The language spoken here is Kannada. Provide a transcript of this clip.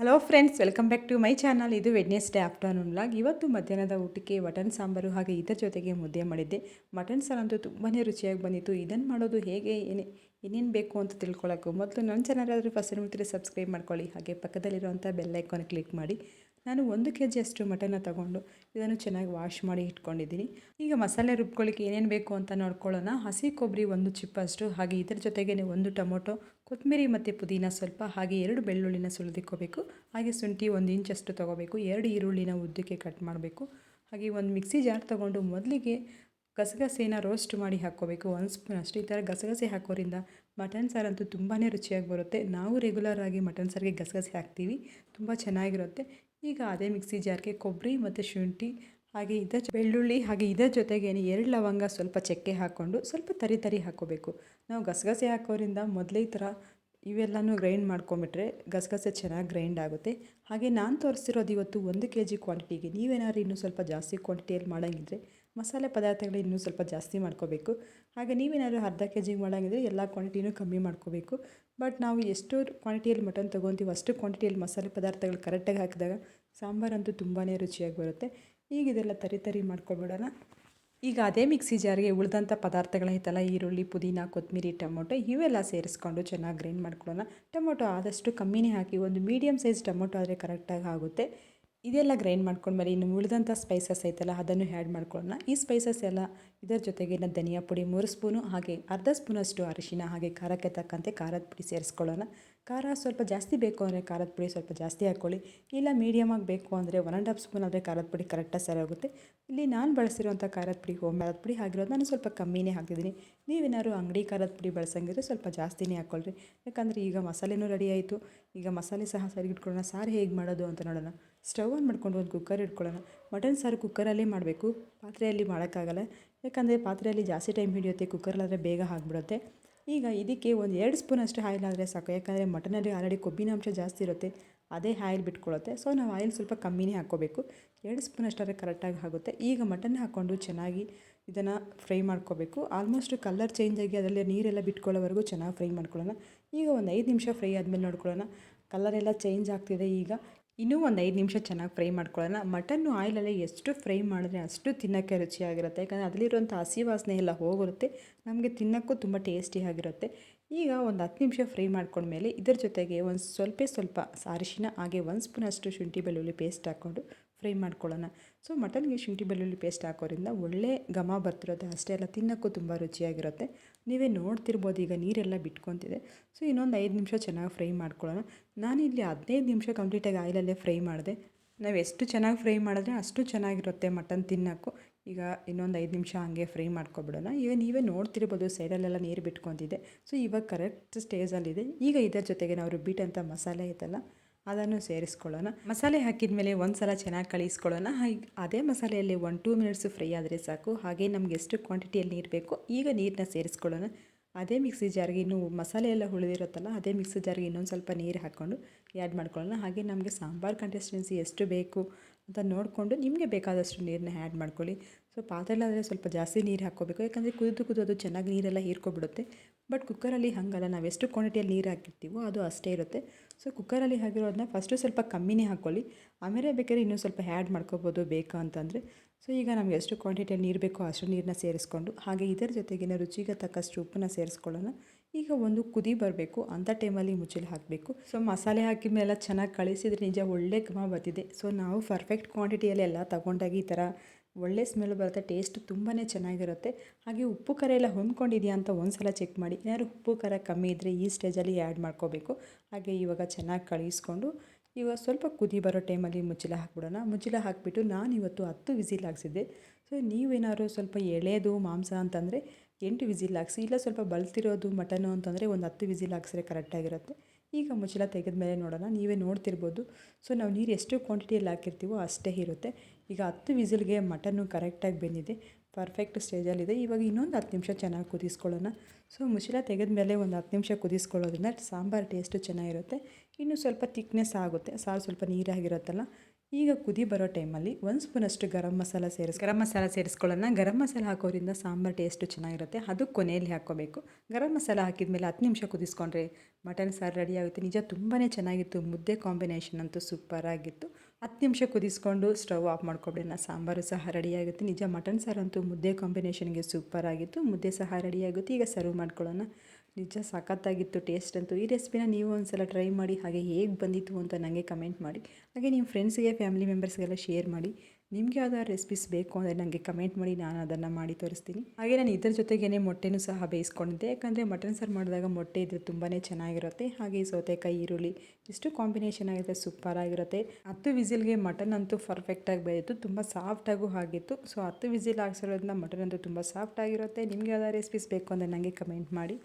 Hello friends welcome back to my channel ಇದು ವೆಡ್ನೆಸ್ಡೇ ಆಫ್ಟರ್ನೂನ್ ಲಾಗ್. ಇವತ್ತು ಮಧ್ಯಾಹ್ನದ ಊಟಕ್ಕೆ ಮಟನ್ ಸಾಂಬಾರು ಹಾಗೆ ಇದರ ಜೊತೆಗೆ ಮುದ್ದೆ ಮಾಡಿದ್ದೆ. ಮಟನ್ ಸಾರಂತೂ ತುಂಬಾ ರುಚಿಯಾಗಿ ಬಂದಿತ್ತು. ಇದನ್ನು ಮಾಡೋದು ಹೇಗೆ, ಏನೇ, ಏನೇನು ಬೇಕು ಅಂತ ತಿಳ್ಕೊಳ್ಳೋಕ್ಕೂ ಮೊದಲು ನನ್ನ ಚಾನಲ್ ಆದರೂ ಫಸ್ಟ್ ನೋಡ್ತೀರಿ ಸಬ್ಸ್ಕ್ರೈಬ್ ಮಾಡ್ಕೊಳ್ಳಿ. ಹಾಗೆ ಪಕ್ಕದಲ್ಲಿರುವಂಥ ಬೆಲ್ ಐಕಾನ್ ಕ್ಲಿಕ್ ಮಾಡಿ. ನಾನು ಒಂದು ಕೆ ಜಿಯಷ್ಟು ಮಟನ್ನ ತಗೊಂಡು ಇದನ್ನು ಚೆನ್ನಾಗಿ ವಾಶ್ ಮಾಡಿ ಇಟ್ಕೊಂಡಿದ್ದೀನಿ. ಈಗ ಮಸಾಲೆ ರುಬ್ಕೊಳ್ಳಿಕ್ಕೆ ಏನೇನು ಬೇಕು ಅಂತ ನೋಡ್ಕೊಳ್ಳೋಣ. ಹಸಿ ಕೊಬ್ಬರಿ ಒಂದು ಚಿಪ್ಪಷ್ಟು ಹಾಗೆ ಇದರ ಜೊತೆಗೇ ಒಂದು ಟೊಮೊಟೊ ಕೊತ್ತಂಬರಿ ಮತ್ತು ಪುದೀನ ಸ್ವಲ್ಪ, ಹಾಗೆ ಎರಡು ಬೆಳ್ಳುಳ್ಳಿನ ಸುಲಿದಿಕ್ಕೋಬೇಕು ಹಾಗೆ ಶುಂಠಿ ಒಂದು ಇಂಚಷ್ಟು ತೊಗೋಬೇಕು. ಎರಡು ಈರುಳ್ಳಿನ ಉದ್ದಕ್ಕೆ ಕಟ್ ಮಾಡಬೇಕು. ಹಾಗೆ ಒಂದು ಮಿಕ್ಸಿ ಜಾರ್ ತೊಗೊಂಡು ಮೊದಲಿಗೆ ಗಸಗಸೆನ ರೋಸ್ಟ್ ಮಾಡಿ ಹಾಕ್ಕೋಬೇಕು. ಒಂದು ಸ್ಪೂನ್ ಅಷ್ಟು. ಈ ಥರ ಗಸಗಸೆ ಹಾಕೋರಿಂದ ಮಟನ್ ಸಾರಂತೂ ತುಂಬಾ ರುಚಿಯಾಗಿ ಬರುತ್ತೆ. ನಾವು ರೆಗ್ಯುಲರ್ ಆಗಿ ಮಟನ್ ಸಾರಿಗೆ ಗಸಗಸೆ ಹಾಕ್ತೀವಿ. ತುಂಬ ಚೆನ್ನಾಗಿರುತ್ತೆ. ಈಗ ಅದೇ ಮಿಕ್ಸಿ ಜಾರ್ಗೆ ಕೊಬ್ಬರಿ ಮತ್ತು ಶುಂಠಿ, ಹಾಗೆ ಇದರ ಬೆಳ್ಳುಳ್ಳಿ, ಹಾಗೆ ಇದರ ಜೊತೆಗೆ ಎರಡು ಲವಂಗ ಸ್ವಲ್ಪ ಚಕ್ಕೆ ಹಾಕ್ಕೊಂಡು ಸ್ವಲ್ಪ ತರಿ ತರಿ ಹಾಕ್ಕೋಬೇಕು. ನಾವು ಗಸಗಸೆ ಹಾಕೋದ್ರಿಂದ ಮೊದಲೇ ಈ ಥರ ಇವೆಲ್ಲನೂ ಗ್ರೈಂಡ್ ಮಾಡ್ಕೊಂಬಿಟ್ರೆ ಗಸಗಸೆ ಚೆನ್ನಾಗಿ ಗ್ರೈಂಡ್ ಆಗುತ್ತೆ. ಹಾಗೆ ನಾನು ತೋರಿಸಿರೋದು ಇವತ್ತು ಒಂದು ಕೆ ಜಿ ಕ್ವಾಂಟಿಟಿಗೆ ನೀವೇನಾದ್ರು ಇನ್ನೂ ಸ್ವಲ್ಪ ಜಾಸ್ತಿ ಕ್ವಾಂಟಿಟಿಯಲ್ಲಿ ಮಾಡೋಂಗಿದ್ರೆ ಮಸಾಲೆ ಪದಾರ್ಥಗಳು ಇನ್ನೂ ಸ್ವಲ್ಪ ಜಾಸ್ತಿ ಮಾಡ್ಕೋಬೇಕು. ಹಾಗೆ ನೀವೇನಾದ್ರು ಅರ್ಧ ಕೆ ಜಿಗೆ ಮಾಡೋಂಗಿದ್ರೆ ಎಲ್ಲ ಕ್ವಾಂಟಿಟಿನೂ ಕಮ್ಮಿ ಮಾಡ್ಕೋಬೇಕು. ಬಟ್ ನಾವು ಎಷ್ಟು ಕ್ವಾಂಟಿಟಿಯಲ್ಲಿ ಮಟನ್ ತೊಗೊತೀವಿ, ಅಷ್ಟು ಕ್ವಾಂಟಿಟಿಯಲ್ಲಿ ಮಸಾಲೆ ಪದಾರ್ಥಗಳು ಕರೆಕ್ಟಾಗಿ ಹಾಕಿದಾಗ ಸಾಂಬಾರಂತೂ ತುಂಬಾ ರುಚಿಯಾಗಿ ಬರುತ್ತೆ. ಈಗ ಇದೆಲ್ಲ ತರಿ ತರಿ ಮಾಡ್ಕೊಬಿಡೋಣ. ಈಗ ಅದೇ ಮಿಕ್ಸಿ ಜಾರಿಗೆ ಉಳಿದಂಥ ಪದಾರ್ಥಗಳೈತಲ್ಲ ಈರುಳ್ಳಿ, ಪುದೀನ ಕೊತ್ತಂಬರಿ ಟೊಮೊಟೊ ಇವೆಲ್ಲ ಸೇರಿಸ್ಕೊಂಡು ಚೆನ್ನಾಗಿ ಗ್ರೈಂಡ್ ಮಾಡ್ಕೊಳ್ಳೋಣ. ಟೊಮೊಟೊ ಆದಷ್ಟು ಕಮ್ಮಿನೇ ಹಾಕಿ, ಒಂದು ಮೀಡಿಯಮ್ ಸೈಜ್ ಟೊಮೊಟೊ ಆದರೆ ಕರೆಕ್ಟಾಗಿ ಆಗುತ್ತೆ. ಇದೆಲ್ಲ ಗ್ರೈಂಡ್ ಮಾಡ್ಕೊಂಡ್ಮೇಲೆ ಇನ್ನು ಉಳಿದಂಥ ಸ್ಪೈಸಸ್ ಐತಲ್ಲ, ಅದನ್ನು ಆ್ಯಡ್ ಮಾಡ್ಕೊಳ್ಳೋಣ. ಈ ಸ್ಪೈಸಸ್ ಎಲ್ಲ ಇದರ ಜೊತೆಗೆ ಇನ್ನು ಧನಿಯಾ ಪುಡಿ ಮೂರು ಸ್ಪೂನು ಹಾಗೆ ಅರ್ಧ ಸ್ಪೂನಷ್ಟು ಅರಿಶಿನ, ಹಾಗೆ ಖಾರಕ್ಕೆ ತಕ್ಕಂತೆ ಖಾರದ ಪುಡಿ ಸೇರಿಸ್ಕೊಳ್ಳೋಣ. ಖಾರ ಸ್ವಲ್ಪ ಜಾಸ್ತಿ ಬೇಕು ಅಂದರೆ ಖಾರದ ಪುಡಿ ಸ್ವಲ್ಪ ಜಾಸ್ತಿ ಹಾಕ್ಕೊಳ್ಳಿ. ಇಲ್ಲ ಮೀಡಿಯಮಾಗಿ ಬೇಕು ಅಂದರೆ ಒನ್ ಆ್ಯಂಡ್ ಹಾಫ್ ಸ್ಪೂನ್ ಆದರೆ ಖಾರದ ಪುಡಿ ಕರೆಕ್ಟಾಗಿ ಸರಿ ಹೋಗುತ್ತೆ ಇಲ್ಲಿ ನಾನು ಬಳಸಿರುವಂಥ ಖಾರದ ಪುಡಿ ಹೋಮ್ ಖಾರದ ಪುಡಿ ಆಗಿರೋದು ನಾನು ಸ್ವಲ್ಪ ಕಮ್ಮಿನೇ ಹಾಕಿದ್ದೀನಿ. ನೀವೇನಾದ್ರು ಅಂಗಡಿ ಖಾರದ ಪುಡಿ ಬಳಸಂಗಿದ್ರೆ ಸ್ವಲ್ಪ ಜಾಸ್ತಿನೇ ಹಾಕ್ಕೊಳ್ರಿ. ಯಾಕಂದರೆ ಈಗ ಮಸಾಲೆನೂ ರೆಡಿ ಆಯಿತು. ಈಗ ಮಸಾಲೆ ಸಹ ಸರಿ ಇಟ್ಕೊಳ್ಳೋಣ ಸಾರು ಹೇಗೆ ಮಾಡೋದು ಅಂತ ನೋಡೋಣ. ಸ್ಟವ್ ಆನ್ ಮಾಡ್ಕೊಂಡು ಒಂದು ಕುಕ್ಕರ್ ಇಟ್ಕೊಳ್ಳೋಣ. ಮಟನ್ ಸಾರು ಕುಕ್ಕರಲ್ಲೇ ಮಾಡಬೇಕು. ಪಾತ್ರೆಯಲ್ಲಿ ಮಾಡೋಕ್ಕಾಗಲ್ಲ. ಯಾಕಂದರೆ ಪಾತ್ರೆಯಲ್ಲಿ ಜಾಸ್ತಿ ಟೈಮ್ ಹಿಡಿಯುತ್ತೆ, ಕುಕ್ಕರಲ್ಲಾದರೆ ಬೇಗ ಆಗಿಬಿಡುತ್ತೆ. ಈಗ ಇದಕ್ಕೆ ಒಂದು ಎರಡು ಸ್ಪೂನಷ್ಟು ಆಯಿಲ್ ಆದರೆ ಸಾಕು. ಯಾಕಂದರೆ ಮಟನಲ್ಲಿ ಆಲ್ರೆಡಿ ಕೊಬ್ಬಿನ ಅಂಶ ಜಾಸ್ತಿ ಇರುತ್ತೆ, ಅದೇ ಆಯಿಲ್ ಬಿಟ್ಕೊಳ್ಳುತ್ತೆ. ಸೊ ನಾವು ಆಯಿಲ್ ಸ್ವಲ್ಪ ಕಮ್ಮಿನೇ ಹಾಕ್ಕೋಬೇಕು. ಎರಡು ಸ್ಪೂನ್ ಅಷ್ಟಾದರೆ ಕರೆಕ್ಟಾಗಿ ಆಗುತ್ತೆ. ಈಗ ಮಟನ್ ಹಾಕ್ಕೊಂಡು ಚೆನ್ನಾಗಿ ಇದನ್ನು ಫ್ರೈ ಮಾಡ್ಕೋಬೇಕು. ಆಲ್ಮೋಸ್ಟ್ ಕಲರ್ ಚೇಂಜ್ ಆಗಿ ಅದರಲ್ಲಿ ನೀರೆಲ್ಲ ಬಿಟ್ಕೊಳ್ಳೋವರೆಗೂ ಚೆನ್ನಾಗಿ ಫ್ರೈ ಮಾಡ್ಕೊಳ್ಳೋಣ. ಈಗ ಒಂದು ಐದು ನಿಮಿಷ ಫ್ರೈ ಆದಮೇಲೆ ನೋಡ್ಕೊಳ್ಳೋಣ. ಕಲರೆಲ್ಲ ಚೇಂಜ್ ಆಗ್ತಿದೆ ಈಗ. ಇನ್ನೂ ಒಂದು ಐದು ನಿಮಿಷ ಚೆನ್ನಾಗಿ ಫ್ರೈ ಮಾಡ್ಕೊಳ್ಳೋಣ. ಮಟನ್ನು ಆಯಿಲಲ್ಲಿ ಎಷ್ಟು ಫ್ರೈ ಮಾಡಿದ್ರೆ ಅಷ್ಟು ತಿನ್ನೋಕ್ಕೆ ರುಚಿಯಾಗಿರುತ್ತೆ. ಯಾಕಂದರೆ ಅದರಲ್ಲಿರುವಂಥ ಹಸಿ ವಾಸನೆ ಎಲ್ಲ ಹೋಗಿರುತ್ತೆ. ನಮಗೆ ತಿನ್ನೋಕ್ಕೂ ತುಂಬ ಟೇಸ್ಟಿಯಾಗಿರುತ್ತೆ ಈಗ ಒಂದು ಹತ್ತು ನಿಮಿಷ ಫ್ರೈ ಮಾಡ್ಕೊಂಡ್ಮೇಲೆ ಇದರ ಜೊತೆಗೆ ಒಂದು ಸ್ವಲ್ಪ ಸ್ವಲ್ಪ ಅರಿಶಿನ ಹಾಗೆ ಒಂದು ಸ್ಪೂನಷ್ಟು ಶುಂಠಿ ಬೆಳ್ಳುಳ್ಳಿ ಪೇಸ್ಟ್ ಹಾಕ್ಕೊಂಡು ಫ್ರೈ ಮಾಡ್ಕೊಳ್ಳೋಣ. ಸೊ ಮಟನ್ಗೆ ಶುಂಠಿ, ಬೆಳ್ಳುಳ್ಳಿ ಪೇಸ್ಟ್ ಹಾಕೋದ್ರಿಂದ ಒಳ್ಳೆ ಘಮ ಬರ್ತಿರುತ್ತೆ ಅಷ್ಟೇ ಅಲ್ಲ, ತಿನ್ನೋಕ್ಕೂ ತುಂಬ ರುಚಿಯಾಗಿರುತ್ತೆ. ನೀವೇ ನೋಡ್ತಿರ್ಬೋದು ಈಗ ನೀರೆಲ್ಲ ಬಿಟ್ಕೊತಿದೆ. ಸೊ ಇನ್ನೊಂದು ಐದು ನಿಮಿಷ ಚೆನ್ನಾಗಿ ಫ್ರೈ ಮಾಡ್ಕೊಳ್ಳೋಣ. ನಾನಿಲ್ಲಿ ಹದಿನೈದು ನಿಮಿಷ ಕಂಪ್ಲೀಟಾಗಿ ಆಯಿಲಲ್ಲೇ ಫ್ರೈ ಮಾಡಿದೆ. ನಾವು ಎಷ್ಟು ಚೆನ್ನಾಗಿ ಫ್ರೈ ಮಾಡಿದ್ರೆ ಅಷ್ಟು ಚೆನ್ನಾಗಿರುತ್ತೆ ಮಟನ್ ತಿನ್ನೋಕ್ಕೂ. ಈಗ ಇನ್ನೊಂದು ಐದು ನಿಮಿಷ ಹಾಗೆ ಫ್ರೈ ಮಾಡ್ಕೊಬಿಡೋಣ. ಈಗ ನೀವೇ ನೋಡ್ತಿರ್ಬೋದು ಸೈಡಲ್ಲೆಲ್ಲ ನೀರು ಬಿಟ್ಕೊತಿದೆ. ಸೊ ಇವಾಗ ಕರೆಕ್ಟ್ ಸ್ಟೇಜಲ್ಲಿದೆ ಈಗ ಇದರ ಜೊತೆಗೆ ನಾವು ರುಬ್ಬಿಟ್ಟಂಥ ಮಸಾಲೆ ಐತಲ್ಲ ಅದನ್ನು ಸೇರಿಸ್ಕೊಳ್ಳೋಣ. ಮಸಾಲೆ ಹಾಕಿದ ಮೇಲೆ ಒಂದು ಸಲ ಚೆನ್ನಾಗಿ ಕಳಿಸ್ಕೊಳ್ಳೋಣ. ಹಾಗೆ ಅದೇ ಮಸಾಲೆಯಲ್ಲಿ ಒನ್ ಟೂ ಮಿನಿಟ್ಸ್ ಫ್ರೈ ಆದರೆ ಸಾಕು. ಹಾಗೆ ನಮ್ಗೆ ಎಷ್ಟು ಕ್ವಾಂಟಿಟಿಯಲ್ಲಿ ನೀರು ಬೇಕು ಈಗ ನೀರನ್ನ ಸೇರಿಸ್ಕೊಳ್ಳೋಣ. ಅದೇ ಮಿಕ್ಸಿ ಜಾರ್ಗೆ ಇನ್ನೂ ಮಸಾಲೆ ಎಲ್ಲ ಉಳಿದಿರುತ್ತಲ್ಲ ಅದೇ ಮಿಕ್ಸಿ ಜಾರ್ಗೆ ಇನ್ನೊಂದು ಸ್ವಲ್ಪ ನೀರು ಹಾಕ್ಕೊಂಡು ಆ್ಯಡ್ ಮಾಡ್ಕೊಳ್ಳೋಣ. ಹಾಗೆ ನಮಗೆ ಸಾಂಬಾರು ಕಂಟೆಸ್ಟೆನ್ಸಿ ಎಷ್ಟು ಬೇಕು? ಅಂತ ನೋಡಿಕೊಂಡು ನಿಮಗೆ ಬೇಕಾದಷ್ಟು ನೀರನ್ನ ಆ್ಯಡ್ ಮಾಡ್ಕೊಳ್ಳಿ. ಸೊ ಪಾತ್ರೆಲ್ಲಾದರೆ ಸ್ವಲ್ಪ ಜಾಸ್ತಿ ನೀರು ಹಾಕ್ಕೋಬೇಕು. ಯಾಕಂದರೆ ಕುದಿದು ಕುದೋದು ಚೆನ್ನಾಗಿ ನೀರೆಲ್ಲ ಹೀರ್ಕೊಬಿಡುತ್ತೆ. ಬಟ್ ಕುಕ್ಕರಲ್ಲಿ ಹಾಗಲ್ಲ. ನಾವು ಎಷ್ಟು ಕ್ವಾಂಟಿಟಿಯಲ್ಲಿ ನೀರು ಹಾಕಿರ್ತೀವೋ ಅದು ಅಷ್ಟೇ ಇರುತ್ತೆ. ಸೊ ಕುಕ್ಕರಲ್ಲಿ ಹಾಕಿರೋದನ್ನ ಫಸ್ಟು ಸ್ವಲ್ಪ ಕಮ್ಮಿನೇ ಹಾಕ್ಕೊಳ್ಳಿ. ಆಮೇಲೆ ಬೇಕಾದ್ರೆ ಇನ್ನೂ ಸ್ವಲ್ಪ ಆ್ಯಡ್ ಮಾಡ್ಕೋಬೋದು ಬೇಕಾ ಅಂತಂದರೆ. ಸೊ ಈಗ ನಮಗೆ ಎಷ್ಟು ಕ್ವಾಂಟಿಟಿಯಲ್ಲಿ ನೀರು ಬೇಕೋ ಅಷ್ಟು ನೀರನ್ನ ಸೇರಿಸ್ಕೊಂಡು, ಹಾಗೆ ಇದರ ಜೊತೆಗಿನ ರುಚಿಗೆ ತಕ್ಕಷ್ಟು ಉಪ್ಪನ್ನ ಸೇರಿಸ್ಕೊಳ್ಳೋಣ. ಈಗ ಒಂದು ಕುದಿ ಬರಬೇಕು ಅಂಥ ಟೈಮಲ್ಲಿ ಮುಚ್ಚಲು ಹಾಕಬೇಕು. ಸೊ ಮಸಾಲೆ ಹಾಕಿದ ಮೇಲೆ ಚೆನ್ನಾಗಿ ಕಳಿಸಿದ್ರೆ ನಿಜ ಒಳ್ಳೆ ಘಮ ಬರ್ತಿದೆ. ಸೊ ನಾವು ಪರ್ಫೆಕ್ಟ್ ಕ್ವಾಂಟಿಟಿಯಲ್ಲಿ ಎಲ್ಲ ತಗೊಂಡಾಗ ಈ ಥರ ಒಳ್ಳೆ ಸ್ಮೆಲ್ ಬರುತ್ತೆ ಟೇಸ್ಟ್ ತುಂಬಾ ಚೆನ್ನಾಗಿರುತ್ತೆ. ಹಾಗೆ ಉಪ್ಪು ಖಾರ ಎಲ್ಲ ಹೊಂದ್ಕೊಂಡಿದೆಯಾ ಅಂತ ಒಂದು ಸಲ ಚೆಕ್ ಮಾಡಿ. ಏನಾದ್ರು ಉಪ್ಪು ಖಾರ ಕಮ್ಮಿ ಇದ್ದರೆ ಈ ಸ್ಟೇಜಲ್ಲಿ ಆ್ಯಡ್ ಮಾಡ್ಕೋಬೇಕು. ಹಾಗೆ ಇವಾಗ ಚೆನ್ನಾಗಿ ಕಳಿಸ್ಕೊಂಡು, ಇವಾಗ ಸ್ವಲ್ಪ ಕುದಿ ಬರೋ ಟೈಮಲ್ಲಿ ಮುಚ್ಚಳ ಹಾಕ್ಬಿಡೋಣ. ಮುಚ್ಚಳ ಹಾಕಿಬಿಟ್ಟು ನಾನು ಇವತ್ತು ಹತ್ತು ವಿಸಿಲ್ ಹಾಕ್ಸಿದ್ದೆ. ಸೊ ನೀವೇನಾದ್ರು ಸ್ವಲ್ಪ ಎಳೆದು ಮಾಂಸ ಅಂತಂದರೆ ಎಂಟು ವಿಸಿಲ್ ಹಾಕ್ಸಿ, ಇಲ್ಲ ಸ್ವಲ್ಪ ಬಲ್ತಿರೋದು ಮಟನು ಅಂತಂದರೆ ಒಂದು ಹತ್ತು ವಿಸಿಲ್ ಹಾಕ್ಸಿದ್ರೆ ಕರೆಕ್ಟಾಗಿರುತ್ತೆ ಈಗ ತೆಗೆದ ಮೇಲೆ ನೋಡೋಣ, ನೀವೇ ನೋಡ್ತಿರ್ಬೋದು. ಸೊ ನಾವು ನೀರು ಎಷ್ಟು ಕ್ವಾಂಟಿಟಿಯಲ್ಲಿ ಹಾಕಿರ್ತೀವೋ ಅಷ್ಟೇ ಇರುತ್ತೆ. ಈಗ ಹತ್ತು ವಿಸಿಲ್ಗೆ ಮಟನ್ನು ಕರೆಕ್ಟಾಗಿ ಬೆಂದಿದೆ ಪರ್ಫೆಕ್ಟ್ ಸ್ಟೇಜಲ್ಲಿದೆ ಇವಾಗ ಇನ್ನೊಂದು ಹತ್ತು ನಿಮಿಷ ಚೆನ್ನಾಗಿ ಕುದಿಸ್ಕೊಳ್ಳೋಣ. ಸೊ ತೆಗೆದ ಮೇಲೆ ಒಂದು ಹತ್ತು ನಿಮಿಷ ಕುದಿಸ್ಕೊಳ್ಳೋದ್ರಿಂದ ಸಾಂಬಾರು ಟೇಸ್ಟು ಚೆನ್ನಾಗಿರುತ್ತೆ. ಇನ್ನು ಸ್ವಲ್ಪ ತಿಕ್ನೆಸ್ ಆಗುತ್ತೆ ಸಾರು ಸ್ವಲ್ಪ ನೀರಾಗಿರುತ್ತಲ್ಲ ಈಗ ಕುದಿ ಬರೋ ಟೈಮಲ್ಲಿ ಒಂದು ಸ್ಪೂನಷ್ಟು ಗರಂ ಮಸಾಲ ಸೇರಿಸಿ, ಗರಂ ಮಸಾಲ ಸೇರಿಸ್ಕೊಳ್ಳೋಣ. ಗರಂ ಮಸಾಲ ಹಾಕೋದ್ರಿಂದ ಸಾಂಬಾರು ಟೇಸ್ಟು ಚೆನ್ನಾಗಿರುತ್ತೆ. ಅದು ಕೊನೆಯಲ್ಲಿ ಹಾಕ್ಕೋಬೇಕು. ಗರಂ ಮಸಾಲ ಹಾಕಿದ್ಮೇಲೆ ಹತ್ತು ನಿಮಿಷ ಕುದಿಸ್ಕೊಂಡ್ರೆ ಮಟನ್ ಸಾರು ರೆಡಿ ಆಗುತ್ತೆ. ನಿಜ ತುಂಬಾ ಚೆನ್ನಾಗಿತ್ತು. ಮುದ್ದೆ ಕಾಂಬಿನೇಷನ್ ಅಂತೂ ಸೂಪರ್ ಆಗಿತ್ತು ಹತ್ತು ನಿಮಿಷ ಕುದಿಸ್ಕೊಂಡು ಸ್ಟವ್ ಆಫ್ ಮಾಡ್ಕೊಬಿಡೋಣ ಸಾಂಬಾರು ಸಹ ರೆಡಿಯಾಗುತ್ತೆ ನಿಜ ಮಟನ್ ಸಾರಂತೂ ಮುದ್ದೆ ಕಾಂಬಿನೇಷನ್ಗೆ ಸೂಪರ್ ಆಗಿತ್ತು. ಮುದ್ದೆ ಸಹ ರೆಡಿಯಾಗುತ್ತೆ ಈಗ ಸರ್ವ್ ಮಾಡ್ಕೊಳ್ಳೋಣ. ನಿಜ ಸಖತ್ತಾಗಿತ್ತು ಟೇಸ್ಟ್ ಅಂತೂ. ಈ ರೆಸಿಪಿನ ನೀವು ಒಂದ್ಸಲ ಟ್ರೈ ಮಾಡಿ, ಹಾಗೆ ಹೇಗೆ ಬಂದಿತ್ತು ಅಂತ ನನಗೆ ಕಮೆಂಟ್ ಮಾಡಿ. ಹಾಗೆ ನಿಮ್ಮ ಫ್ರೆಂಡ್ಸ್ಗೆ ಫ್ಯಾಮಿಲಿ ಮೆಂಬರ್ಸ್ಗೆಲ್ಲ ಶೇರ್ ಮಾಡಿ. ನಿಮ್ಗೆ ಯಾವ್ದಾದ್ರು ರೆಸಿಪೀಸ್ ಬೇಕು ಅಂದರೆ ನನಗೆ ಕಮೆಂಟ್ ಮಾಡಿ ನಾನು ಅದನ್ನು ಮಾಡಿ ತೋರಿಸ್ತೀನಿ. ಹಾಗೆ ನಾನು ಇದ್ರ ಜೊತೆಗೇ ಮೊಟ್ಟೆನೂ ಸಹ ಬೇಯಿಸ್ಕೊಂಡಿದ್ದೆ. ಯಾಕಂದರೆ ಮಟನ್ ಸಾರು ಮಾಡಿದಾಗ ಮೊಟ್ಟೆ ಇದ್ರೆ ತುಂಬಾ ಚೆನ್ನಾಗಿರುತ್ತೆ. ಹಾಗೆ ಸೌತೆಕಾಯಿ, ಈರುಳ್ಳಿ ಇಷ್ಟು ಕಾಂಬಿನೇಷನ್ ಆಗಿರುತ್ತೆ. ಹತ್ತು ವಿಸಿಲ್ಗೆ ಮಟನ್ ಅಂತೂ ಪರ್ಫೆಕ್ಟಾಗಿ ಬೇಯಿತು ತುಂಬ ಸಾಫ್ಟಾಗೂ ಆಗಿತ್ತು ಸೊ ಹತ್ತು ವಿಸಿಲ್ ಹಾಕ್ಸಿರೋದ್ರಿಂದ ಮಟನ್ ಅಂತೂ ತುಂಬ ಸಾಫ್ಟ್ ಆಗಿರುತ್ತೆ. ನಿಮಗೆ ಯಾವ್ದಾದ್ರು ರೆಸಿಪೀಸ್ ಬೇಕು ಅಂದರೆ ನನಗೆ ಕಮೆಂಟ್ ಮಾಡಿ.